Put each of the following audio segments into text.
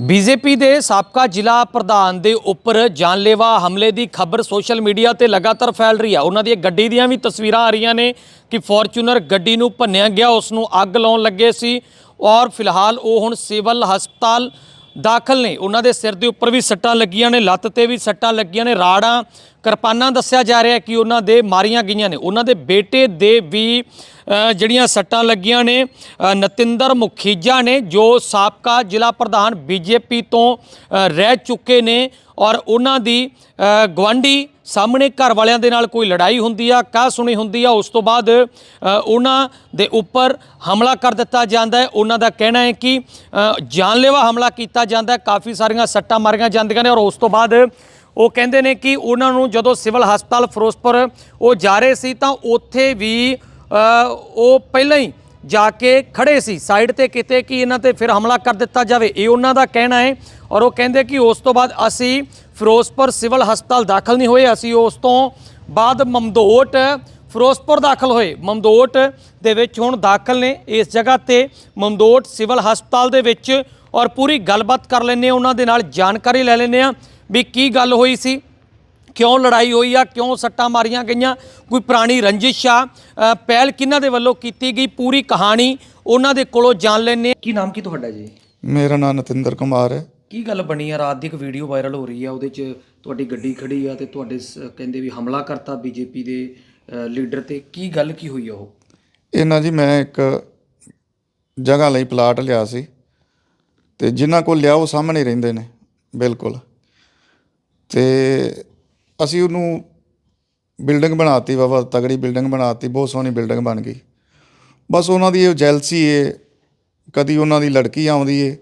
BJP ਦੇ ਸਾਬਕਾ ਜ਼ਿਲ੍ਹਾ ਪ੍ਰਧਾਨ ਦੇ ਉੱਪਰ ਜਾਨਲੇਵਾ ਹਮਲੇ ਦੀ ਖਬਰ ਸੋਸ਼ਲ ਮੀਡੀਆ ਤੇ ਲਗਾਤਾਰ ਫੈਲ ਰਹੀ ਹੈ ਉਹਨਾਂ ਦੀ ਗੱਡੀ ਦੀਆਂ ਵੀ ਤਸਵੀਰਾਂ ਆ ਰਹੀਆਂ ਨੇ ਕਿ ਫੋਰਚੂਨਰ ਗੱਡੀ ਨੂੰ ਭੰਨਿਆ ਗਿਆ, ਉਸ ਨੂੰ ਅੱਗ ਲਾਉਣ ਲੱਗੇ ਸੀ ਔਰ ਫਿਲਹਾਲ ਉਹ ਹੁਣ ਸਿਵਲ ਹਸਪਤਾਲ ਦਾਖਲ ਨੇ। ਉਹਨਾਂ ਦੇ ਸਿਰ ਦੇ ਉੱਪਰ ਵੀ ਸੱਟਾਂ ਲੱਗੀਆਂ ਨੇ ਲੱਤ ਤੇ ਵੀ ਸੱਟਾਂ ਲੱਗੀਆਂ ਨੇ। ਰਾੜਾਂ ਕਿਰਪਾਨਾਂ ਦੱਸਿਆ ਜਾ ਰਿਹਾ ਕਿ ਉਹਨਾਂ ਦੇ ਮਾਰੀਆਂ ਗਈਆਂ ਨੇ। ਉਹਨਾਂ ਦੇ ਬੇਟੇ ਦੇ ਵੀ ਜਿਹੜੀਆਂ ਸੱਟਾਂ ਲੱਗੀਆਂ ਨੇ ਨਤਿੰਦਰ ਮੁਖੀਜਾ ਨੇ ਜੋ ਸਾਬਕਾ ਜ਼ਿਲ੍ਹਾ ਪ੍ਰਧਾਨ ਬੀਜੇਪੀ ਤੋਂ ਰਹਿ ਚੁੱਕੇ ਨੇ ਔਰ ਉਹਨਾਂ ਦੀ ਅ, ਗਵਾਂਢੀ ਸਾਹਮਣੇ ਘਰ ਵਾਲਿਆਂ ਦੇ ਨਾਲ ਕੋਈ ਲੜਾਈ ਹੁੰਦੀ ਆ, ਕਾਹ ਸੁਣੀ ਹੁੰਦੀ ਆ, ਉਸ ਤੋਂ ਬਾਅਦ ਉਹਨਾਂ ਦੇ ਉੱਪਰ ਹਮਲਾ ਕਰ ਦਿੱਤਾ ਜਾਂਦਾ ਹੈ। ਉਹਨਾਂ ਦਾ ਕਹਿਣਾ ਹੈ ਕਿ ਜਾਨਲੇਵਾ ਹਮਲਾ ਕੀਤਾ ਜਾਂਦਾ ਹੈ। ਕਾਫੀ ਸਾਰੀਆਂ ਸੱਟਾਂ ਮਾਰੀਆਂ ਜਾਂਦੀਆਂ ਨੇ ਔਰ ਉਸ ਤੋਂ ਬਾਅਦ ਉਹ ਕਹਿੰਦੇ ਨੇ ਕਿ ਉਹਨਾਂ ਨੂੰ ਜਦੋਂ ਸਿਵਲ ਹਸਪਤਾਲ ਫਿਰੋਜ਼ਪੁਰ ਉਹ ਜਾ ਰਹੇ ਸੀ ਤਾਂ ਉੱਥੇ ਵੀ ਉਹ ਪਹਿਲਾਂ ਹੀ ਜਾ ਕੇ ਖੜੇ ਸੀ। ਸਾਈਡ ਤੇ ਕਿਤੇ ਕਿ ਇਹਨਾਂ ਤੇ ਫਿਰ ਹਮਲਾ ਕਰ ਦਿੱਤਾ ਜਾਵੇ, ਇਹ ਉਹਨਾਂ ਦਾ ਕਹਿਣਾ ਹੈ। ਔਰ ਉਹ ਕਹਿੰਦੇ ਕਿ ਉਸ ਤੋਂ ਬਾਅਦ ਅਸੀਂ ਫਿਰੋਜ਼ਪੁਰ ਸਿਵਲ ਹਸਪਤਾਲ ਦਾਖਲ ਨਹੀਂ ਹੋਏ, ਅਸੀਂ ਉਸ ਤੋਂ ਬਾਅਦ ਮਮਦੋਟ ਫਿਰੋਜ਼ਪੁਰ ਦਾਖਲ ਹੋਏ। ਮਮਦੋਟ ਦੇ ਵਿੱਚ ਹੁਣ ਦਾਖਲ ਨੇ ਇਸ ਜਗ੍ਹਾ ਤੇ। ਮਮਦੋਟ ਸਿਵਲ ਹਸਪਤਾਲ ਦੇ ਵਿੱਚ ਔਰ ਪੂਰੀ ਗੱਲਬਾਤ ਕਰ ਲੈਂਦੇ ਹਾਂ, ਉਹਨਾਂ ਦੇ ਨਾਲ ਜਾਣਕਾਰੀ ਲੈ ਲੈਂਦੇ ਹਾਂ ਵੀ ਕੀ ਗੱਲ ਹੋਈ ਸੀ। ਕਿਉਂ ਲੜਾਈ ਹੋਈ ਆ ਕਿਉਂ ਸੱਟਾਂ ਮਾਰੀਆਂ ਗਈਆਂ? ਕੋਈ ਪੁਰਾਣੀ ਰੰਜਿਸ਼ ਆ? ਅ, ਪਹਿਲ ਕਿਹਨਾਂ ਦੇ ਵੱਲੋਂ ਕੀਤੀ ਗਈ ਪੂਰੀ ਕਹਾਣੀ? ਉਹਨਾਂ ਦੇ ਕੋਲੋਂ ਜਾਣ ਹਾਂ। ਕੀ ਨਾਮ ਕੀ ਤੁਹਾਡਾ ਜੀ? ਮੇਰਾ ਨਾਮ ਨਤਿੰਦਰ ਕੁਮਾਰ ਹੈ। ਕੀ ਗੱਲ ਬਣੀ ਆ? ਰਾਤ ਦੀ ਇੱਕ ਵੀਡੀਓ ਵਾਇਰਲ ਹੋ ਰਹੀ ਆ ਉਹਦੇ 'ਚ ਤੁਹਾਡੀ ਗੱਡੀ ਖੜੀ ਆ ਤੇ ਤੁਹਾਡੇ ਸ- ਕਹਿੰਦੇ ਵੀ ਹਮਲਾ ਕਰਤਾ ਬੀਜੇਪੀ ਦੇ ਅ, ਲੀਡਰ ਤੇ। ਕੀ ਗੱਲ ਕੀ ਹੋਈ ਆ ਉਹ? ਇਹਨਾਂ ਜੀ ਮੈਂ ਇੱਕ ਜਗ੍ਹਾ ਲਈ ਪਲਾਟ ਲਿਆ ਸੀ ਤੇ ਜਿਨ੍ਹਾਂ ਕੋਲ ਲਿਆ ਉਹ ਸਾਹਮਣੇ ਹੀ ਰਹਿੰਦੇ ਨੇ ਬਿਲਕੁਲ। ਤੇ ਅਸੀਂ ਉਹਨੂੰ ਬਿਲਡਿੰਗ ਬਣਾਤੀ ਬਾਬਾ ਤਗੜੀ ਬਿਲਡਿੰਗ ਬਣਾਤੀ ਬਹੁਤ ਸੋਹਣੀ ਬਿਲਡਿੰਗ ਬਣ ਗਈ। ਬਸ ਉਹਨਾਂ ਦੀ ਇਹ ਜੈਲਸੀ ਏ ਕਦੀ ਉਹਨਾਂ ਦੀ ਲੜਕੀ ਆਉਂਦੀ ਏ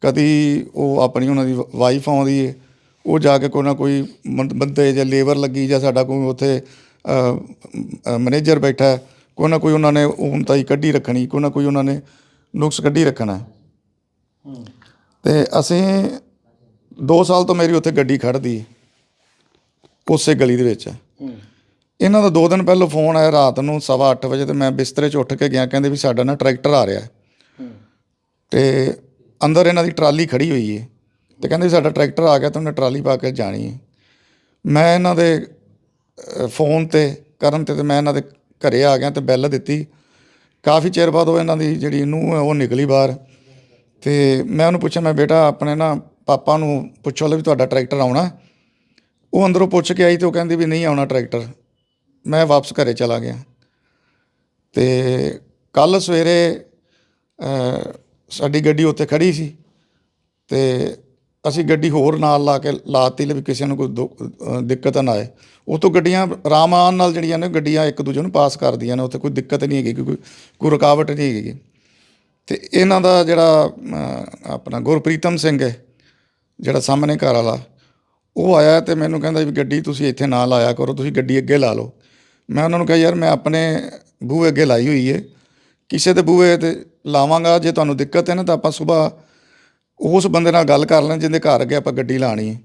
ਕਦੀ ਉਹ ਆਪਣੀ ਉਹਨਾਂ ਦੀ ਵਾਈਫ ਆਉਂਦੀ ਏ ਉਹ ਜਾ ਕੇ ਕੋਈ ਨਾ ਕੋਈ ਬੰਦੇ ਜਾਂ ਲੇਬਰ ਲੱਗੀ ਜਾਂ ਸਾਡਾ ਕੋਈ ਉੱਥੇ ਮੈਨੇਜਰ ਬੈਠਾ ਕੋਈ ਨਾ ਕੋਈ ਉਹਨਾਂ ਨੇ ਹੁਣ ਤਾਈ ਕੱਢੀ ਰੱਖਣੀ ਕੋਈ ਨਾ ਕੋਈ ਉਹਨਾਂ ਨੇ ਨੁਕਸ ਕੱਢੀ ਰੱਖਣਾ ਤੇ ਅਸੀਂ 2 ਸਾਲ ਤੋਂ ਮੇਰੀ ਉੱਥੇ ਗੱਡੀ ਖੜਦੀ ਉਸੇ ਗਲੀ ਦੇ ਵਿੱਚ ਇਹਨਾਂ ਦਾ 2 ਦਿਨ ਪਹਿਲਾਂ ਫੋਨ ਆਇਆ ਰਾਤ ਨੂੰ 8:30 ਵਜੇ ਤੇ ਮੈਂ ਬਿਸਤਰੇ 'ਚ ਉੱਠ ਕੇ ਗਿਆ, ਕਹਿੰਦੇ ਵੀ ਸਾਡਾ ਨਾ ਟਰੈਕਟਰ ਆ ਰਿਹਾ ਹੈ। ਤੇ ਅੰਦਰ ਇਹਨਾਂ ਦੀ ਟਰਾਲੀ ਖੜੀ ਹੋਈ ਹੈ ਤੇ ਕਹਿੰਦੇ ਸਾਡਾ ਟਰੈਕਟਰ ਆ ਗਿਆ ਤੇ ਉਹਨੇ ਟਰਾਲੀ ਪਾ ਕੇ ਜਾਣੀ ਹੈ ਮੈਂ ਇਹਨਾਂ ਦੇ ਫੋਨ ਤੇ, ਕਰਨ ਤੇ ਤੇ ਮੈਂ ਇਹਨਾਂ ਦੇ ਘਰੇ ਆ ਗਿਆ ਤੇ ਬੈਲ ਦਿੱਤੀ। ਕਾਫੀ ਚਿਰ ਬਾਅਦ ਉਹ ਇਹਨਾਂ ਦੀ ਜਿਹੜੀ ਨੂੰਹ ਹੈ ਉਹ ਨਿਕਲੀ ਬਾਹਰ। ਤੇ ਮੈਂ ਉਹਨੂੰ ਪੁੱਛਿਆ, ਮੈਂ ਬੇਟਾ ਆਪਣੇ ਨਾ ਪਾਪਾ ਨੂੰ ਪੁੱਛੋ ਲੈ ਵੀ ਤੁਹਾਡਾ ਟਰੈਕਟਰ ਆਉਣਾ ਉਹ ਅੰਦਰੋਂ ਪੁੱਛ ਕੇ ਆਈ ਤੇ ਉਹ ਕਹਿੰਦੀ ਵੀ ਨਹੀਂ ਆਉਣਾ ਟਰੈਕਟਰ। ਮੈਂ ਵਾਪਸ ਘਰੇ ਚਲਾ ਗਿਆ। ਤੇ ਕੱਲ ਸਵੇਰੇ ਸਾਡੀ ਗੱਡੀ ਉੱਥੇ ਖੜੀ ਸੀ। ਤੇ ਅਸੀਂ ਗੱਡੀ ਹੋਰ ਨਾਲ ਲਾ ਕੇ ਲਾਤੀ ਲਈ ਵੀ ਕਿਸੇ ਨੂੰ ਕੋਈ ਦੁ- ਦਿੱਕਤ ਨਾ ਆਏ। ਉਹ ਤੋਂ ਗੱਡੀਆਂ ਆਰਾਮਾਨ ਨਾਲ ਜਿਹੜੀਆਂ ਨੇ, ਗੱਡੀਆਂ ਇੱਕ ਦੂਜੇ ਨੂੰ ਪਾਸ ਕਰਦੀਆਂ ਨੇ। ਉੱਥੇ ਕੋਈ ਦਿੱਕਤ ਨਹੀਂ ਹੈਗੀ, ਕੋਈ ਕੋਈ ਰੁਕਾਵਟ ਨਹੀਂ ਹੈਗੀ। ਤੇ ਇਹਨਾਂ ਦਾ ਜਿਹੜਾ ਆਪਣਾ ਗੁਰਪ੍ਰੀਤਮ ਸਿੰਘ ਹੈ, ਜਿਹੜਾ ਸਾਹਮਣੇ ਘਰ ਵਾਲਾ ਉਹ ਆਇਆ ਤੇ ਮੈਨੂੰ ਕਹਿੰਦਾ ਵੀ ਗੱਡੀ ਤੁਸੀਂ ਇੱਥੇ ਨਾ ਲਾਇਆ ਕਰੋ, ਤੁਸੀਂ ਗੱਡੀ ਅੱਗੇ ਲਾ ਲਓ। ਮੈਂ ਉਹਨਾਂ ਨੂੰ ਕਿਹਾ, ਯਾਰ, ਮੈਂ ਆਪਣੇ ਬੂਹੇ ਅੱਗੇ ਲਾਈ ਹੋਈ ਏ। ਕਿਸੇ ਦੇ ਬੂਹੇ ਤੇ ਲਾਵਾਂਗਾ, ਜੇ ਤੁਹਾਨੂੰ ਦਿੱਕਤ ਹੈ ਨਾ ਤਾਂ ਆਪਾਂ ਸਵੇਰ ਉਸ ਬੰਦੇ ਨਾਲ ਗੱਲ ਕਰ ਲੈਂ ਜਿਹਦੇ ਘਰ ਅੱਗੇ ਆਪਾਂ ਗੱਡੀ ਲਾਣੀ ਹੈ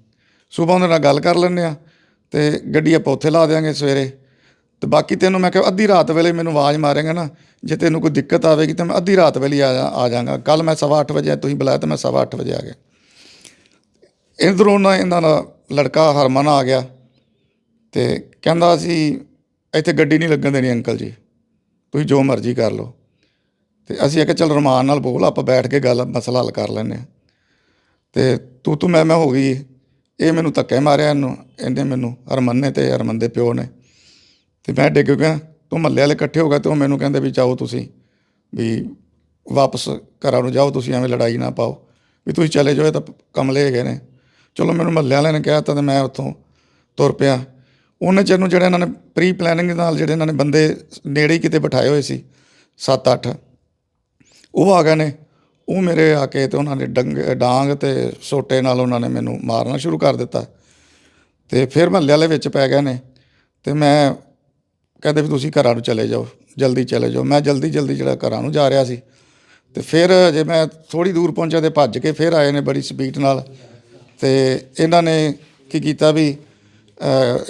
ਸਵੇਰ ਉਹਦੇ ਨਾਲ ਗੱਲ ਕਰ ਲੈਂਦੇ ਆ ਤੇ ਗੱਡੀ ਆਪਾਂ ਉੱਥੇ ਲਾ ਦੇਵਾਂਗੇ ਸਵੇਰੇ। ਤੇ ਬਾਕੀ ਤੈਨੂੰ ਮੈਂ ਕਿਹਾ, ਅੱਧੀ ਰਾਤ ਵੇਲੇ ਮੈਨੂੰ ਆਵਾਜ਼ ਮਾਰੇਗਾ ਨਾ, ਜੇ ਤੈਨੂੰ ਕੋਈ ਦਿੱਕਤ ਆਵੇਗੀ ਤਾਂ ਮੈਂ ਅੱਧੀ ਰਾਤ ਵੇਲੇ ਆ ਜਾ ਆ ਜਾਵਾਂਗਾ ਕੱਲ ਮੈਂ ਸਵਾ ਅੱਠ ਵਜੇ, ਤੁਸੀਂ ਬੁਲਾਇਆ ਤਾਂ ਮੈਂ ਸਵਾ ਅੱਠ ਵਜੇ ਆ ਗਿਆ। ਇਧਰੋਂ ਨਾ ਇਹਨਾਂ ਦਾ ਲੜਕਾ ਹਰਮਨ ਆ ਗਿਆ ਤੇ ਕਹਿੰਦਾ ਸੀ, ਇੱਥੇ ਗੱਡੀ ਨਹੀਂ ਲੱਗਣ ਦੇਣੀ ਅੰਕਲ ਜੀ, ਤੁਸੀਂ ਜੋ ਮਰਜ਼ੀ ਕਰ ਲਓ। ਤੇ ਅਸੀਂ ਆਖਿਆ, ਚੱਲ ਰਮਾਨ ਨਾਲ ਬੋਲ, ਆਪਾਂ ਬੈਠ ਕੇ ਗੱਲ, ਮਸਲਾ ਹੱਲ ਕਰ ਲੈਂਦੇ ਹਾਂ। ਤੇ ਤੂੰ ਤੂੰ ਮੈਂ ਮੈਂ ਹੋ ਗਈ। ਇਹ ਮੈਨੂੰ ਧੱਕੇ ਮਾਰਿਆ ਇਹਨੂੰ, ਇਹਨੇ ਮੈਨੂੰ, ਹਰਮਨ ਨੇ ਤੇ ਹਰਮਨ ਦੇ ਪਿਓ ਨੇ। ਤੇ ਮੈਂ ਡਿੱਗ ਗਿਆ ਤੂੰ ਮੱਲੇ ਵਾਲੇ ਇਕੱਠੇ ਹੋ ਗਏ ਤੇ ਉਹ ਮੈਨੂੰ ਕਹਿੰਦੇ ਵੀ ਜਾਓ ਤੁਸੀਂ, ਵੀ ਵਾਪਸ ਘਰਾਂ ਨੂੰ ਜਾਓ, ਤੁਸੀਂ ਐਵੇਂ ਲੜਾਈ ਨਾ ਪਾਓ, ਵੀ ਤੁਸੀਂ ਚਲੇ ਜਾਓ ਤਾਂ ਕਮਲੇ ਹੈਗੇ ਨੇ। ਚਲੋ ਮੈਨੂੰ ਮਹੱਲੇ ਵਾਲਿਆਂ ਨੇ ਕਿਹਾ ਤਾਂ ਤੇ ਮੈਂ ਉੱਥੋਂ ਤੁਰ ਪਿਆ। ਉਹਨੇ ਚਿਰ ਨੂੰ ਜਿਹੜਾ ਇਹਨਾਂ ਨੇ ਪ੍ਰੀ ਪਲੈਨਿੰਗ ਨਾਲ ਜਿਹੜੇ ਇਹਨਾਂ ਨੇ ਬੰਦੇ ਨੇੜੇ ਹੀ ਕਿਤੇ ਬਿਠਾਏ ਹੋਏ ਸੀ 7-8 ਉਹ ਆ ਗਏ ਨੇ। ਉਹ ਮੇਰੇ ਆ ਕੇ ਤੇ ਉਹਨਾਂ ਨੇ ਡੰਗ, ਡਾਂਗ ਤੇ ਸੋਟੇ ਨਾਲ ਉਹਨਾਂ ਨੇ ਮੈਨੂੰ ਮਾਰਨਾ ਸ਼ੁਰੂ ਕਰ ਦਿੱਤਾ। ਤੇ ਫਿਰ ਮਹੱਲੇ ਵਾਲੇ ਵਿੱਚ ਪੈ ਗਏ ਨੇ ਤੇ ਮੈਂ ਕਹਿੰਦੇ ਵੀ ਤੁਸੀਂ ਘਰਾਂ ਨੂੰ ਚਲੇ ਜਾਓ, ਜਲਦੀ ਚਲੇ ਜਾਓ। ਮੈਂ ਜਲਦੀ ਜਲਦੀ ਜਿਹੜਾ ਘਰਾਂ ਨੂੰ ਜਾ ਰਿਹਾ ਸੀ। ਤੇ ਫਿਰ ਜੇ ਮੈਂ ਥੋੜੀ ਦੂਰ ਪਹੁੰਚਿਆ ਤੇ ਭੱਜ ਕੇ ਫਿਰ ਆਏ ਨੇ ਬੜੀ ਸਪੀਡ ਨਾਲ। ਤੇ ਇਹਨਾਂ ਨੇ ਕੀ ਕੀਤਾ ਵੀ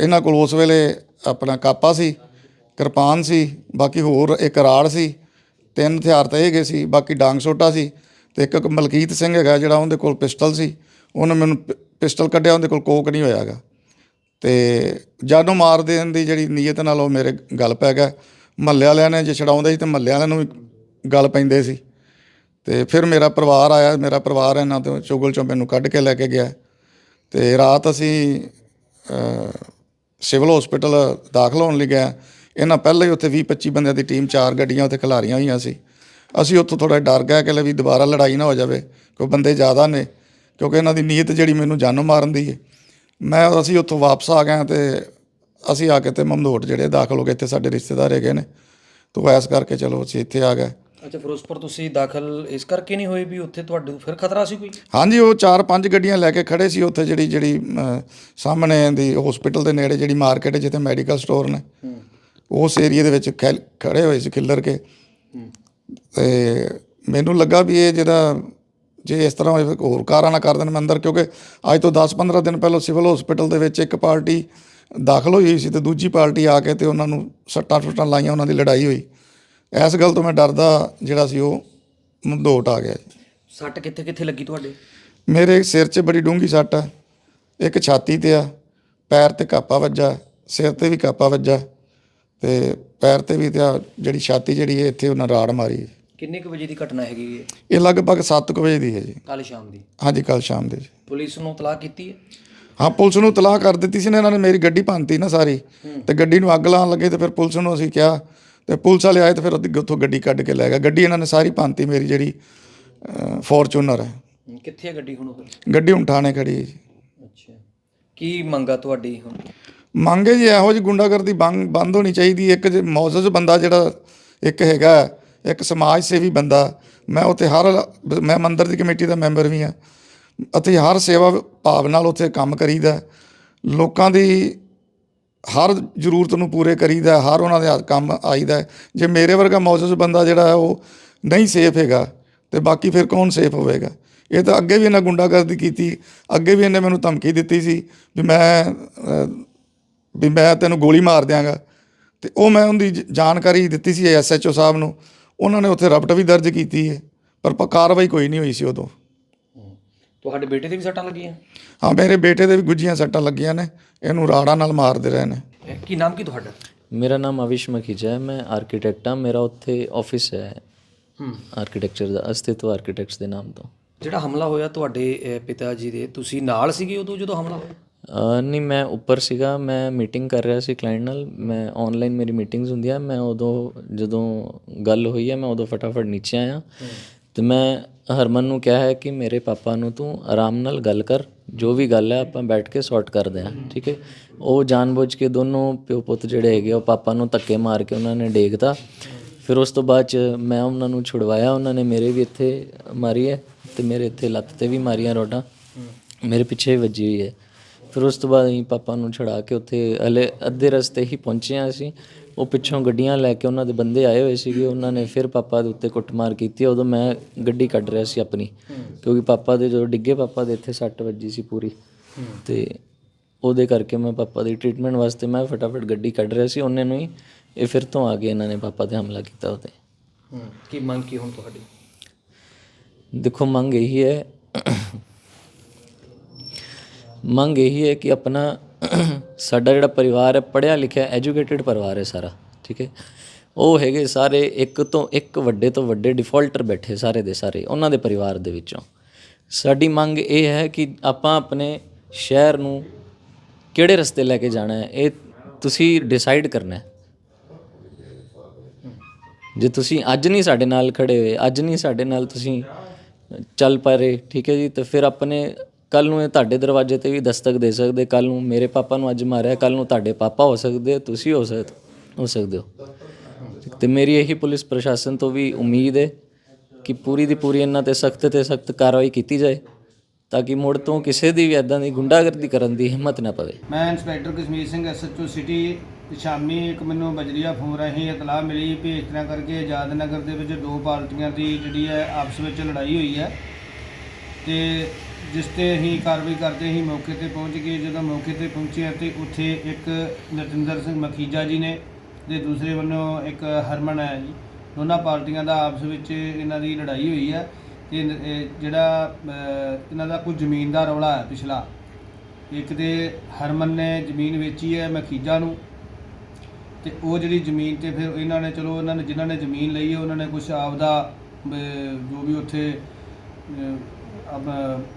ਇਹਨਾਂ ਕੋਲ ਉਸ ਵੇਲੇ ਆਪਣਾ ਕਾਪਾ ਸੀ, ਕਿਰਪਾਨ ਸੀ, ਬਾਕੀ ਹੋਰ ਇੱਕ ਰਾੜ ਸੀ, ਤਿੰਨ ਹਥਿਆਰ ਤਾਂ ਇਹ ਗਏ ਸੀ, ਬਾਕੀ ਡਾਂਗ ਸੋਟਾ ਸੀ ਤੇ ਇੱਕ ਮਲਕੀਤ ਸਿੰਘ ਹੈਗਾ ਜਿਹੜਾ ਉਹਦੇ ਕੋਲ ਪਿਸਟਲ ਸੀ, ਉਹਨੇ ਮੈਨੂੰ ਪ- ਪਿਸਟਲ ਕੱਢਿਆ, ਉਹਦੇ ਕੋਲ ਕੋਕ ਨਹੀਂ ਹੋਇਆਗਾ। ਤੇ ਜਾਨੋਂ ਮਾਰ ਦੇਣ ਦੀ ਜਿਹੜੀ ਨੀਅਤ ਨਾਲ ਉਹ ਮੇਰੇ ਗਲ ਪੈ ਗਿਆ। ਮਹੱਲੇ ਵਾਲਿਆਂ ਨੇ ਜੇ ਛਡਾਉਂਦੇ ਸੀ ਤੇ ਮਹੱਲੇ ਵਾਲਿਆਂ ਨੂੰ ਵੀ ਗਲ ਪੈਂਦੇ ਸੀ। ਤੇ ਫਿਰ ਮੇਰਾ ਪਰਿਵਾਰ ਆਇਆ, ਮੇਰਾ ਪਰਿਵਾਰ ਇਹਨਾਂ ਤੋਂ ਚੁਗਲ ਚੋਂ ਮੈਨੂੰ ਕੱਢ ਕੇ ਲੈ ਕੇ ਗਿਆ। ਤੇ ਰਾਤ ਅਸੀਂ ਸਿਵਲ ਹਸਪੀਟਲ ਦਾਖਲ ਹੋਣ ਲਈ ਗਏ। ਇਹਨਾਂ ਪਹਿਲਾਂ ਹੀ ਉੱਥੇ 20 25 ਬੰਦਿਆਂ ਦੀ ਟੀਮ, ਚਾਰ ਗੱਡੀਆਂ ਉੱਥੇ ਖਿਲਾਰੀਆਂ ਹੋਈਆਂ ਸੀ। ਅਸੀਂ ਉੱਥੋਂ ਥੋੜਾ ਡਰ ਗਏ ਕਿ ਲੈ ਵੀ ਦੁਬਾਰਾ ਲੜਾਈ ਨਾ ਹੋ ਜਾਵੇ ਕੋਈ ਬੰਦੇ ਜ਼ਿਆਦਾ ਨੇ, ਕਿਉਂਕਿ ਇਹਨਾਂ ਦੀ ਨੀਅਤ ਜਿਹੜੀ ਮੈਨੂੰ ਜਾਨੋਂ ਮਾਰਨ ਦੀ ਹੈ ਮੈਂ, ਅਸੀਂ ਉੱਥੋਂ ਵਾਪਸ ਆ ਗਏ ਤੇ ਅਸੀਂ ਆ ਕੇ ਤੇ ਮਮਦੋਟ ਜਿਹੜੇ ਦਾਖਲ ਹੋ ਗਏ, ਇੱਥੇ ਸਾਡੇ ਰਿਸ਼ਤੇਦਾਰ ਹੈਗੇ ਨੇ। ਤੋ ਐਸ ਕਰਕੇ ਚਲੋ ਅਸੀਂ ਇੱਥੇ ਆ ਗਏ। ਅੱਛਾ ਫਿਰੋਜ਼ਪੁਰ ਤੁਸੀਂ ਦਾਖਲ ਇਸ ਕਰਕੇ ਨਹੀਂ ਹੋਏ ਵੀ ਉੱਥੇ ਤੁਹਾਨੂੰ ਫਿਰ ਖਤਰਾ ਸੀ ਕੋਈ? ਹਾਂਜੀ ਉਹ ਚਾਰ ਪੰਜ ਗੱਡੀਆਂ ਲੈ ਕੇ ਖੜੇ ਸੀ ਉੱਥੇ ਜਿਹੜੀ ਜਿਹੜੀ ਸਾਹਮਣੇ ਦੀ ਹਸਪੀਟਲ ਦੇ ਨੇੜੇ ਜਿਹੜੀ ਮਾਰਕੀਟ ਹੈ ਜਿੱਥੇ ਮੈਡੀਕਲ ਸਟੋਰ ਨੇ। ਉਸ ਏਰੀਆ ਦੇ ਵਿੱਚ ਖੜੇ ਹੋਏ ਸੀ ਖਿੱਲਰ ਕੇ। ਤੇ ਮੈਨੂੰ ਲੱਗਾ ਵੀ ਇਹ ਜਿਹੜਾ ਜੇ ਇਸ ਤਰ੍ਹਾਂ ਹੋਰ ਕਾਰਾਂ ਨਾ ਕਰ ਦੇਣ ਮੈਂ ਅੰਦਰ ਕਿਉਂਕਿ ਅੱਜ ਤੋਂ 10-15 ਦਿਨ ਪਹਿਲਾਂ ਸਿਵਲ ਹਸਪੀਟਲ ਦੇ ਵਿੱਚ ਇੱਕ ਪਾਰਟੀ ਦਾਖਲ ਹੋਈ ਸੀ ਤੇ ਦੂਜੀ ਪਾਰਟੀ ਆ ਕੇ ਤੇ ਉਹਨਾਂ ਨੂੰ ਸੱਟਾਂ ਸੁੱਟਾਂ ਲਾਈਆਂ ਉਹਨਾਂ ਦੀ ਲੜਾਈ ਹੋਈ। ਇਸ ਗੱਲ ਤੋਂ ਮੈਂ ਡਰਦਾ ਜਿਹੜਾ ਸੀ ਉਹ ਮਦੋਟ ਆ ਗਿਆ। ਜੀ ਸੱਟ ਕਿੱਥੇ ਕਿੱਥੇ ਲੱਗੀ ਤੁਹਾਡੇ? ਮੇਰੇ ਸਿਰ 'ਚ ਬੜੀ ਡੂੰਗੀ ਸੱਟ ਆ। ਇੱਕ ਛਾਤੀ ਤੇ ਆ ਪੈਰ ਤੇ ਕਾਪਾ ਵੱਜਾ ਸਿਰ ਤੇ ਵੀ ਕਾਪਾ ਵੱਜਾ ਤੇ ਪੈਰ ਤੇ ਵੀ ਤੇ ਆ ਜਿਹੜੀ ਛਾਤੀ ਜਿਹੜੀ ਹੈ ਇੱਥੇ ਉਹਨਾਂ ਰਾੜ ਮਾਰੀ। ਕਿੰਨੇ ਕੁ ਵਜੇ ਦੀ ਘਟਨਾ ਹੈਗੀ ਹੈ ਇਹ ਲਗਭਗ 7 ਵਜੇ ਦੀ ਹੈ ਜੀ। ਕੱਲ ਸ਼ਾਮ ਦੀ? ਹਾਂਜੀ ਕੱਲ ਸ਼ਾਮ ਦੇ ਜੀ। ਪੁਲਿਸ ਨੂੰ ਤਲਾਕ ਕੀਤੀ ਹੈ ਹਾਂ ਪੁਲਿਸ ਨੂੰ ਤਲਾਹ ਕਰ ਦਿੱਤੀ ਸੀ ਨਾ ਇਹਨਾਂ ਨੇ ਮੇਰੀ ਗੱਡੀ ਭੰਨਤੀ ਨਾ ਸਾਰੀ ਤੇ ਗੱਡੀ ਨੂੰ ਅੱਗ ਲਾਉਣ ਲੱਗੇ ਤੇ ਫਿਰ ਪੁਲਿਸ ਨੂੰ ਅਸੀਂ ਕਿਹਾ ਤੇ ਪੁਲਿਸ ਵਾਲੇ ਆਏ ਤੇ ਫਿਰ ਅੱਗੇ ਉੱਥੋਂ ਗੱਡੀ ਕੱਢ ਕੇ ਲੈ ਗਿਆ ਗੱਡੀ ਇਹਨਾਂ ਨੇ ਸਾਰੀ ਭੰਨਤੀ ਮੇਰੀ ਜਿਹੜੀ ਫੋਰਚੂਨਰ ਹੈ। ਕਿੱਥੇ ਹੈ ਗੱਡੀ ਹੁਣ ਉਹ? ਗੱਡੀ ਹੁਣ ਥਾਣੇ ਖੜੀ ਹੈ ਜੀ। ਅੱਛਾ। ਕੀ ਮੰਗਾ ਤੁਹਾਡੀ ਹੁਣ? ਮੰਗੇ ਜੀ ਇਹੋ ਜਿਹੀ ਗੁੰਡਾਗਰਦੀ ਬੰਦ ਬੰਦ ਹੋਣੀ ਚਾਹੀਦੀ ਇੱਕ ਜੇ ਮੌਜੂਦ ਬੰਦਾ ਜਿਹੜਾ ਇੱਕ ਹੈਗਾ ਇੱਕ ਸਮਾਜ ਸੇਵੀ ਬੰਦਾ ਮੈਂ ਉੱਥੇ ਹਰ ਮੈਂ ਮੰਦਰ ਦੀ ਕਮੇਟੀ ਦਾ ਮੈਂਬਰ ਵੀ ਹਾਂ। ਅਤੇ ਹਰ ਸੇਵਾ ਭਾਵ ਨਾਲ ਉੱਥੇ ਕੰਮ ਕਰੀਦਾ। ਲੋਕਾਂ ਦੀ ਹਰ ਜ਼ਰੂਰਤ ਨੂੰ ਪੂਰੇ ਕਰੀਦਾ, ਹਰ ਉਹਨਾਂ ਦੇ ਹੱਥ ਕੰਮ ਆਈਦਾ ਜੇ ਮੇਰੇ ਵਰਗਾ ਮੌਜੂਦ ਬੰਦਾ ਜਿਹੜਾ ਹੈ, ਉਹ ਨਹੀਂ ਸੇਫ ਹੈਗਾ, ਤੇ ਬਾਕੀ ਫਿਰ ਕੌਣ ਸੇਫ ਹੋਵੇਗਾ? ਇਹ ਤਾਂ ਅੱਗੇ ਵੀ ਇਹਨਾਂ ਗੁੰਡਾਗਰਦੀ ਕੀਤੀ, ਅੱਗੇ ਵੀ ਇਹਨੇ ਮੈਨੂੰ ਧਮਕੀ ਦਿੱਤੀ ਸੀ ਵੀ ਮੈਂ ਵੀ ਮੈਂ ਤੈਨੂੰ ਗੋਲੀ ਮਾਰ ਦਿਆਂਗਾ। ਤੇ ਉਹ ਮੈਂ ਉਹਦੀ ਜ- ਜਾਣਕਾਰੀ ਦਿੱਤੀ ਸੀ ਐਸਐਚਓ ਸਾਹਿਬ ਨੂੰ, ਉਹਨਾਂ ਨੇ ਉੱਥੇ ਰਪਟ ਵੀ ਦਰਜ ਕੀਤੀ ਹੈ, ਪਰ ਪ- ਕਾਰਵਾਈ ਕੋਈ ਨਹੀਂ ਹੋਈ ਸੀ ਉਦੋਂ। ਤੁਹਾਡੇ ਬੇਟੇ ਦੇ ਵੀ ਸੱਟਾਂ ਲੱਗੀਆਂ? ਹਾਂ ਮੇਰੇ ਬੇਟੇ ਦੇ ਵੀ ਗੁੱਜੀਆਂ ਸੱਟਾਂ ਲੱਗੀਆਂ ਨੇ ਇਹਨੂੰ ਰਾੜਾਂ ਨਾਲ ਮਾਰਦੇ ਰਹੇ ਨੇ। ਇਹ ਕੀ ਨਾਮ ਕੀ ਤੁਹਾਡਾ? ਮੇਰਾ ਨਾਮ ਅਵਿਸ਼ ਮਖੀਜਾ ਹੈ ਮੈਂ ਆਰਕੀਟੈਕਟ ਹਾਂ ਮੇਰਾ ਉੱਥੇ ਆਫਿਸ ਹੈ। ਹੂੰ। ਆਰਕੀਟੈਕਚਰ ਦਾ ਅਸਤਿਤਵ ਆਰਕੀਟੈਕਟਸ ਦੇ ਨਾਮ ਤੋਂ। ਜਿਹੜਾ ਹਮਲਾ ਹੋਇਆ ਤੁਹਾਡੇ ਪਿਤਾ ਜੀ ਦੇ ਤੁਸੀਂ ਨਾਲ ਸੀਗੇ ਉਦੋਂ ਜਦੋਂ ਹਮਲਾ ਹੋਇਆ? ਅਹ ਨਹੀਂ ਮੈਂ ਉੱਪਰ ਸੀਗਾ ਮੈਂ ਮੀਟਿੰਗ ਕਰ ਰਿਹਾ ਸੀ ਕਲਾਇੰਟ ਨਾਲ ਮੈਂ ਆਨਲਾਈਨ ਮੇਰੀ ਮੀਟਿੰਗਸ ਹੁੰਦੀਆਂ ਮੈਂ ਉਦੋਂ ਜਦੋਂ ਗੱਲ ਹੋਈ ਹੈ ਮੈਂ ਉਦੋਂ ਫਟਾਫਟ ਨੀਚੇ ਆਇਆ। ਅਤੇ ਮੈਂ ਹਰਮਨ ਨੂੰ ਕਿਹਾ ਹੈ ਕਿ ਮੇਰੇ ਪਾਪਾ ਨੂੰ ਤੂੰ ਆਰਾਮ ਨਾਲ ਗੱਲ ਕਰ, ਜੋ ਵੀ ਗੱਲ ਹੈ ਆਪਾਂ ਬੈਠ ਕੇ ਸੌਰਟ ਕਰਦੇ ਹਾਂ, ਠੀਕ ਹੈ? ਉਹ ਜਾਣਬੁੱਝ ਕੇ ਦੋਨੋਂ ਪਿਓ ਪੁੱਤ ਜਿਹੜੇ ਹੈਗੇ ਉਹ ਪਾਪਾ ਨੂੰ ਧੱਕੇ ਮਾਰ ਕੇ ਉਹਨਾਂ ਨੇ ਡੇਗਤਾ। ਫਿਰ ਉਸ ਤੋਂ ਬਾਅਦ ਚ ਮੈਂ ਉਹਨਾਂ ਨੂੰ ਛੁਡਵਾਇਆ, ਉਹਨਾਂ ਨੇ ਮੇਰੇ ਵੀ ਇੱਥੇ ਮਾਰੀ ਹੈ ਤੇ ਮੇਰੇ ਇੱਥੇ ਲੱਤ ਤੇ ਵੀ ਮਾਰੀਆਂ ਰੋਡਾਂ। ਮੇਰੇ ਪਿੱਛੇ ਵੱਜੀ ਹੋਈ ਹੈ। ਫਿਰ ਉਸ ਤੋਂ ਬਾਅਦ ਅਸੀਂ ਪਾਪਾ ਨੂੰ ਛੁਡਾ ਕੇ ਉੱਥੇ ਹਲੇ ਅੱਧੇ ਰਸਤੇ ਹੀ ਪਹੁੰਚੇ ਹਾਂ ਅਸੀਂ। ਉਹ ਪਿੱਛੋਂ ਗੱਡੀਆਂ ਲੈ ਕੇ ਉਹਨਾਂ ਦੇ ਬੰਦੇ ਆਏ ਹੋਏ ਸੀਗੇ ਉਹਨਾਂ ਨੇ ਫਿਰ ਪਾਪਾ ਦੇ ਉੱਤੇ ਕੁੱਟਮਾਰ ਕੀਤੀ ਉਦੋਂ ਮੈਂ ਗੱਡੀ ਕੱਢ ਰਿਹਾ ਸੀ ਆਪਣੀ ਕਿਉਂਕਿ ਪਾਪਾ ਦੇ ਜਦੋਂ ਡਿੱਗੇ ਪਾਪਾ ਦੇ ਇੱਥੇ ਸੱਟ ਵੱਜੀ ਸੀ ਪੂਰੀ। ਤੇ ਉਹਦੇ ਕਰਕੇ ਮੈਂ ਪਾਪਾ ਦੀ ਟ੍ਰੀਟਮੈਂਟ ਵਾਸਤੇ ਮੈਂ ਫਟਾਫਟ ਗੱਡੀ ਕੱਢ ਰਿਹਾ ਸੀ ਉਹਨੇ ਨੂੰ ਹੀ ਇਹ ਫਿਰ ਤੋਂ ਆ ਕੇ ਇਹਨਾਂ ਨੇ ਪਾਪਾ ਤੇ ਹਮਲਾ ਕੀਤਾ ਉਹਤੇ। ਹੂੰ ਕੀ ਮੰਗ ਕੀ ਹੁਣ ਤੁਹਾਡੀ? ਦੇਖੋ ਮੰਗ ਇਹੀ ਹੈ ਮੰਗ ਇਹੀ ਹੈ ਕਿ ਆਪਣਾ ਸਾਡਾ ਜਿਹੜਾ ਪਰਿਵਾਰ ਹੈ, ਪੜ੍ਹਿਆ ਲਿਖਿਆ ਐਜੂਕੇਟਿਡ ਪਰਿਵਾਰ ਹੈ ਸਾਰਾ, ਠੀਕ ਹੈ? ਉਹ ਹੈਗੇ ਸਾਰੇ ਇੱਕ ਤੋਂ ਇੱਕ ਵੱਡੇ ਤੋਂ ਵੱਡੇ ਡਿਫਾਲਟਰ ਬੈਠੇ ਸਾਰੇ ਦੇ ਸਾਰੇ, ਉਹਨਾਂ ਦੇ ਪਰਿਵਾਰ ਦੇ ਵਿੱਚੋਂ। ਸਾਡੀ ਮੰਗ ਇਹ ਹੈ ਕਿ ਆਪਾਂ ਆਪਣੇ ਸ਼ਹਿਰ ਨੂੰ ਕਿਹੜੇ ਰਸਤੇ ਲੈ ਕੇ ਜਾਣਾ ਹੈ, ਇਹ ਤੁਸੀਂ ਡਿਸਾਈਡ ਕਰਨਾ ਹੈ। ਜੇ ਤੁਸੀਂ ਅੱਜ ਨਹੀਂ ਸਾਡੇ ਨਾਲ ਖੜੇ ਹੋਏ, ਅੱਜ ਨਹੀਂ ਸਾਡੇ ਨਾਲ ਤੁਸੀਂ ਚੱਲ ਪਾ ਰਹੇ, ਠੀਕ ਹੈ ਜੀ, ਤੇ ਫਿਰ ਆਪਣੇ ਕੱਲ ਨੂੰ ਇਹ ਤੁਹਾਡੇ ਦਰਵਾਜ਼ੇ ਤੇ ਵੀ ਦਸਤਕ ਦੇ ਸਕਦੇ, ਕੱਲ ਨੂੰ ਮੇਰੇ ਪਾਪਾ ਨੂੰ ਅੱਜ ਮਾਰਿਆ, ਕੱਲ ਨੂੰ ਤੁਹਾਡੇ ਪਾਪਾ ਹੋ ਸਕਦੇ, ਤੁਸੀਂ ਹੋ ਸਕਦੇ ਹੋ ਸਕਦੇ ਹੋ। ਤੇ ਮੇਰੀ ਇਹੀ ਪੁਲਿਸ ਪ੍ਰਸ਼ਾਸਨ ਤੋਂ ਵੀ ਉਮੀਦ ਹੈ ਕਿ ਪੂਰੀ ਦੀ ਪੂਰੀ ਇਹਨਾਂ ਤੇ ਸਖਤ ਤੇ ਸਖਤ ਕਾਰਵਾਈ ਕੀਤੀ ਜਾਏ, ਤਾਂ ਕਿ ਮੁੜ ਤੋਂ ਕਿਸੇ ਦੀ ਵੀ ਇਦਾਂ ਦੀ ਗੁੰਡਾਗਰਦੀ ਕਰਨ ਦੀ ਹਿੰਮਤ ਨਾ ਪਵੇ। ਮੈਂ inspector Kashmir Singh SHO city ਸ਼ਾਮੀ ਇੱਕ ਮੈਨੂੰ ਬਜਰੀਆ ਫੋਨ ਰਾਹੀਂ ਇਤਲਾਹ ਮਿਲੀ ਵੀ ਇਸ ਤਰ੍ਹਾਂ ਕਰਕੇ ਆਜ਼ਾਦ ਨਗਰ ਦੇ ਵਿੱਚ ਦੋ ਪਾਰਟੀਆਂ ਦੀ ਜਿਹੜੀ ਹੈ, ਆਪਸ ਵਿੱਚ ਲੜਾਈ ਹੋਈ ਹੈ। ਤੇ ਜਿਸ ਤੇ ਅਸੀਂ ਕਾਰਵਾਈ ਕਰਦੇ ਅਸੀਂ ਮੌਕੇ ਤੇ ਪਹੁੰਚ ਗਏ। ਜਦੋਂ ਮੌਕੇ ਤੇ ਪਹੁੰਚੇ ਤੇ ਉੱਥੇ ਇੱਕ ਨਰਿੰਦਰ ਸਿੰਘ ਮਖੀਜਾ ਜੀ ਨੇ ਤੇ ਦੂਸਰੇ ਵੱਲੋਂ ਇੱਕ ਹਰਮਨ ਹੈ ਜੀ। ਦੋਨਾਂ ਪਾਰਟੀਆਂ ਦਾ ਆਪਸ ਵਿੱਚ ਇਹਨਾਂ ਦੀ ਲੜਾਈ ਹੋਈ ਹੈ ਤੇ ਜਿਹੜਾ ਇਹਨਾਂ ਦਾ ਕੋਈ ਜ਼ਮੀਨ ਦਾ ਰੌਲਾ ਹੈ ਪਿਛਲਾ। ਇੱਕ ਤੇ ਹਰਮਨ ਨੇ ਜ਼ਮੀਨ ਵੇਚੀ ਹੈ ਮਖੀਜਾ ਨੂੰ ਤੇ ਉਹ ਜਿਹੜੀ ਜ਼ਮੀਨ ਤੇ ਫਿਰ ਇਹਨਾਂ ਨੇ ਚਲੋ ਇਹਨਾਂ ਨੇ ਜਿਨ੍ਹਾਂ ਨੇ ਜ਼ਮੀਨ ਲਈ ਹੈ, ਉਹਨਾਂ ਨੇ ਕੁਝ ਆਪਦਾ ਜੋ ਵੀ ਉੱਥੇ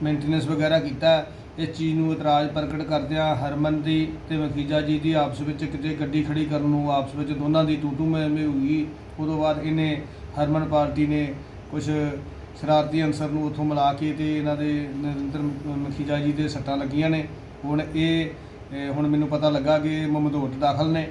ਮੇਨਟੇਨੈਂਸ ਵਗੈਰਾ ਕੀਤਾ। ਇਸ ਚੀਜ਼ ਨੂੰ ਇਤਰਾਜ਼ ਪ੍ਰਗਟ ਕਰਦਿਆਂ ਹਰਮਨ ਦੀ ਤੇ ਮਖੀਜਾ ਜੀ ਦੀ ਆਪਸ ਵਿੱਚ ਕਿਤੇ ਗੱਡੀ ਖੜੀ ਕਰਨ ਨੂੰ, ਆਪਸ ਵਿੱਚ ਦੋਨਾਂ ਦੀ ਟੂਟੂ ਮੈਂ ਮੈਂ ਹੋਈ ਉਦੋਂ ਬਾਅਦ ਇਹਨੇ ਹਰਮਨ ਪਾਰਟੀ ਨੇ ਕੁਝ ਸ਼ਰਾਰਤੀ ਅਨਸਰ ਨੂੰ ਉੱਥੋਂ ਮਿਲਾ ਕੇ ਤੇ ਇਹਨਾਂ ਦੇ ਨਰਿੰਦਰ ਮਖੀਜਾ ਜੀ ਦੇ ਸੱਟਾਂ ਲੱਗੀਆਂ ਨੇ। ਹੁਣ ਇਹ ਹੁਣ ਮੈਨੂੰ ਪਤਾ ਲੱਗਾ ਕਿ ਮਮਦੋਟ ਦਾਖਲ ਨੇ।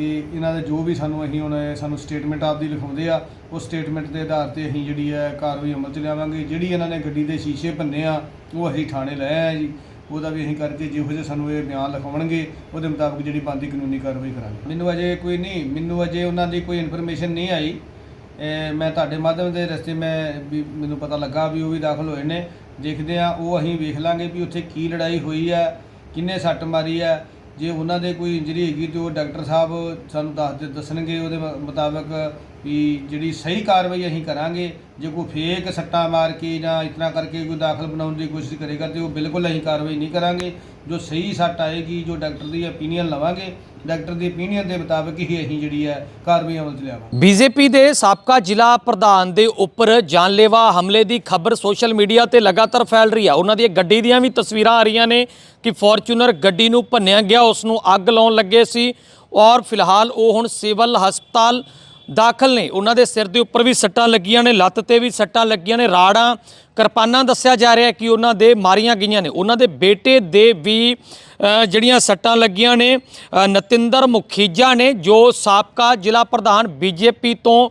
ਤੇ ਇਹਨਾਂ ਦਾ ਜੋ ਵੀ ਸਾਨੂੰ ਅਸੀਂ ਹੁਣ ਇਹ ਸਾਨੂੰ ਸਟੇਟਮੈਂਟ ਆਪਦੀ ਲਿਖਾਉਂਦੇ ਆ, ਉਹ ਸਟੇਟਮੈਂਟ ਦੇ ਆਧਾਰ ਤੇ ਅਸੀਂ ਜਿਹੜੀ ਹੈ ਕਾਰਵਾਈ ਅਮਲ ਚ ਲਿਆਵਾਂਗੇ। ਜਿਹੜੀ ਇਹਨਾਂ ਨੇ ਗੱਡੀ ਦੇ ਸ਼ੀਸ਼ੇ ਭੰਨੇ ਆ, ਉਹ ਅਸੀਂ ਥਾਣੇ ਲੈ ਆਏ ਆ ਜੀ। ਉਹਦਾ ਵੀ ਅਸੀਂ ਕਰਕੇ ਜਿਹੋ ਜਿਹੇ ਸਾਨੂੰ ਇਹ ਬਿਆਨ ਲਿਖਾਉਣਗੇ, ਉਹਦੇ ਮੁਤਾਬਕ ਜਿਹੜੀ ਬਣਦੀ ਕਾਨੂੰਨੀ ਕਾਰਵਾਈ ਕਰਾਂਗੇ। ਮੈਨੂੰ ਅਜੇ ਕੋਈ ਨਹੀਂ, ਮੈਨੂੰ ਅਜੇ ਉਹਨਾਂ ਦੀ ਕੋਈ ਇਨਫੋਰਮੇਸ਼ਨ ਨਹੀਂ ਆਈ। ਇਹ ਮੈਂ ਤੁਹਾਡੇ ਮਾਧਿਅਮ ਦੇ ਰਸਤੇ ਮੈਂ ਵੀ ਮੈਨੂੰ ਪਤਾ ਲੱਗਾ ਵੀ ਉਹ ਵੀ ਦਾਖਲ ਹੋਏ ਨੇ। ਦੇਖਦੇ ਆ, ਉਹ ਅਸੀਂ ਵੇਖ ਲਾਂਗੇ ਵੀ ਉੱਥੇ ਕੀ ਲੜਾਈ ਹੋਈ ਹੈ, ਕਿੰਨੇ ਸੱਟ ਮਾਰੀ ਹੈ। ਜੇ ਉਹਨਾਂ ਦੇ ਕੋਈ ਇੰਜਰੀ ਹੈਗੀ ਤੇ ਉਹ ਡਾਕਟਰ ਸਾਹਿਬ ਸਾਨੂੰ ਦੱਸ ਦੇ ਦੱਸਣਗੇ ਉਹਦੇ ਮ- ਮੁਤਾਬਕ ਵੀ ਜਿਹੜੀ ਸਹੀ ਕਾਰਵਾਈ ਅਸੀਂ ਕਰਾਂਗੇ। ਜੇ ਕੋਈ ਫੇਕ ਸੱਟਾਂ ਮਾਰ ਕੇ ਜਾਂ ਇਤਨਾ ਕਰਕੇ ਕੋਈ ਦਾਖਲ ਬਣਾਉਣ ਦੀ ਕੋਸ਼ਿਸ਼ ਕਰੇਗਾ ਤੇ ਉਹ ਬਿਲਕੁਲ ਅਸੀਂ ਕਾਰਵਾਈ ਨਹੀਂ ਕਰਾਂਗੇ। ਜੋ ਸਹੀ ਸੱਟ ਆਏਗੀ, ਜੋ ਡਾਕਟਰ ਦੀ opinion ਲਵਾਂਗੇ ਡਾਕਟਰ ਦੀ opinion ਦੇ ਮੁਤਾਬਕ ਹੀ ਅਸੀਂ ਜਿਹੜੀ ਹੈ ਕਾਰਵਾਈ ਅਮਲ ਚ ਲਿਆਵਾਂਗੇ। ਬੀਜੇਪੀ ਦੇ ਸਾਬਕਾ ਜ਼ਿਲ੍ਹਾ ਪ੍ਰਧਾਨ ਦੇ ਉੱਪਰ ਜਾਨਲੇਵਾ ਹਮਲੇ ਦੀ ਖਬਰ ਸੋਸ਼ਲ ਮੀਡੀਆ ਤੇ ਲਗਾਤਾਰ ਫੈਲ ਰਹੀ ਹੈ। ਉਹਨਾਂ ਦੀ ਗੱਡੀ ਦੀਆਂ ਵੀ ਤਸਵੀਰਾਂ ਆ ਰਹੀਆਂ ਨੇ ਕਿ ਫੋਰਚੂਨਰ ਗੱਡੀ ਨੂੰ ਭੰਨਿਆ ਗਿਆ, ਉਸ ਨੂੰ ਅੱਗ ਲਾਉਣ ਲੱਗੇ ਸੀ ਔਰ ਫਿਲਹਾਲ ਉਹ ਹੁਣ ਸਿਵਲ ਹਸਪਤਾਲ ਦਾਖਲ ਨੇ। ਉਹਨਾਂ ਦੇ ਸਿਰ ਦੇ ਉੱਪਰ ਵੀ ਸੱਟਾਂ ਲੱਗੀਆਂ ਨੇ, ਲੱਤ ਤੇ ਵੀ ਸੱਟਾਂ ਲੱਗੀਆਂ ਨੇ। ਰਾੜਾਂ, ਕਿਰਪਾਨਾਂ ਦੱਸਿਆ ਜਾ ਰਿਹਾ ਕਿ ਉਹਨਾਂ ਦੇ ਮਾਰੀਆਂ ਗਈਆਂ ਨੇ। ਉਹਨਾਂ ਦੇ ਬੇਟੇ ਦੇ ਵੀ ਜਿਹੜੀਆਂ ਸੱਟਾਂ ਲੱਗੀਆਂ ਨੇ ਨਤਿੰਦਰ ਮੁਖੀਜਾ ਨੇ, ਜੋ ਸਾਬਕਾ ਜ਼ਿਲ੍ਹਾ ਪ੍ਰਧਾਨ ਬੀਜੇਪੀ ਤੋਂ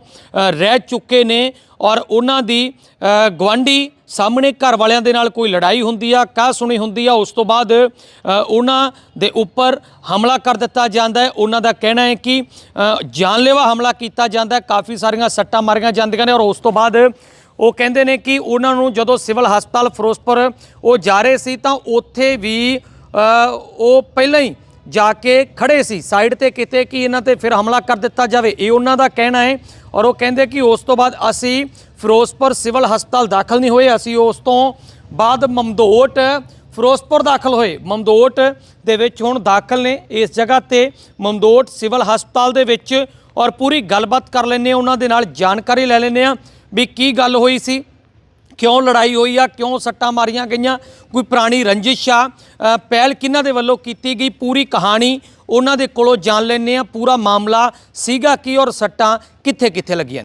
ਰਹਿ ਚੁੱਕੇ ਨੇ। ਔਰ ਉਹਨਾਂ ਦੀ ਅ, ਗਵਾਂਢੀ ਸਾਹਮਣੇ ਘਰ ਵਾਲਿਆਂ ਦੇ ਨਾਲ ਕੋਈ ਲੜਾਈ ਹੁੰਦੀ ਆ ਕਾ ਸੁਣੀ ਹੁੰਦੀ ਆ ਉਸ ਤੋਂ ਬਾਅਦ ਉਹਨਾਂ ਦੇ ਉੱਪਰ ਹਮਲਾ ਕਰ ਦਿੱਤਾ ਜਾਂਦਾ ਹੈ। ਉਹਨਾਂ ਦਾ ਕਹਿਣਾ ਹੈ ਕਿ ਜਾਨਲੇਵਾ ਹਮਲਾ ਕੀਤਾ ਜਾਂਦਾ ਹੈ। ਕਾਫੀ ਸਾਰੀਆਂ ਸੱਟਾਂ ਮਾਰੀਆਂ ਜਾਂਦੀਆਂ ਨੇ ਔਰ ਉਸ ਤੋਂ ਬਾਅਦ ਉਹ ਕਹਿੰਦੇ ਨੇ ਕਿ ਉਹਨਾਂ ਨੂੰ ਜਦੋਂ ਸਿਵਲ ਹਸਪਤਾਲ ਫਿਰੋਜ਼ਪੁਰ ਉਹ ਜਾ ਰਹੇ ਸੀ ਤਾਂ ਉੱਥੇ ਵੀ ਉਹ ਪਹਿਲਾਂ ਹੀ ਜਾ ਕੇ ਖੜੇ ਸੀ। ਸਾਈਡ ਤੇ ਕਿਤੇ ਕਿ ਇਹਨਾਂ ਤੇ ਫਿਰ ਹਮਲਾ ਕਰ ਦਿੱਤਾ ਜਾਵੇ, ਇਹ ਉਹਨਾਂ ਦਾ ਕਹਿਣਾ ਹੈ। ਔਰ ਉਹ ਕਹਿੰਦੇ ਕਿ ਉਸ ਤੋਂ ਬਾਅਦ ਅਸੀਂ ਫਿਰੋਜ਼ਪੁਰ ਸਿਵਲ ਹਸਪਤਾਲ ਦਾਖਲ ਨਹੀਂ ਹੋਏ, ਅਸੀਂ ਉਸ ਤੋਂ ਬਾਅਦ ਮਮਦੋਟ, ਫਿਰੋਜ਼ਪੁਰ ਦਾਖਲ ਹੋਏ। ਮਮਦੋਟ ਦੇ ਵਿੱਚ ਹੁਣ ਦਾਖਲ ਨੇ ਇਸ ਜਗ੍ਹਾ ਤੇ। ਮਮਦੋਟ ਸਿਵਲ ਹਸਪਤਾਲ ਦੇ ਵਿੱਚ ਔਰ ਪੂਰੀ ਗੱਲਬਾਤ ਕਰ ਲੈਂਦੇ ਹਾਂ, ਉਹਨਾਂ ਦੇ ਨਾਲ ਜਾਣਕਾਰੀ ਲੈ ਲੈਂਦੇ ਹਾਂ ਵੀ ਕੀ ਗੱਲ ਹੋਈ ਸੀ। ਕਿਉਂ ਲੜਾਈ ਹੋਈ ਆ, ਕਿਉਂ ਸੱਟਾਂ ਮਾਰੀਆਂ ਗਈਆਂ? ਕੋਈ ਪੁਰਾਣੀ ਰੰਜਿਸ਼ ਆ। ਪਹਿਲ ਕਿਹਨਾਂ ਦੇ ਵੱਲੋਂ ਕੀਤੀ ਗਈ? ਪੂਰੀ ਕਹਾਣੀ ਉਹਨਾਂ ਦੇ ਕੋਲੋਂ ਜਾਣ ਲੈਂਦੇ ਆ ਪੂਰਾ ਮਾਮਲਾ ਸੀਗਾ ਕੀ ਔਰ ਸੱਟਾਂ ਕਿੱਥੇ ਕਿੱਥੇ ਲੱਗੀਆਂ?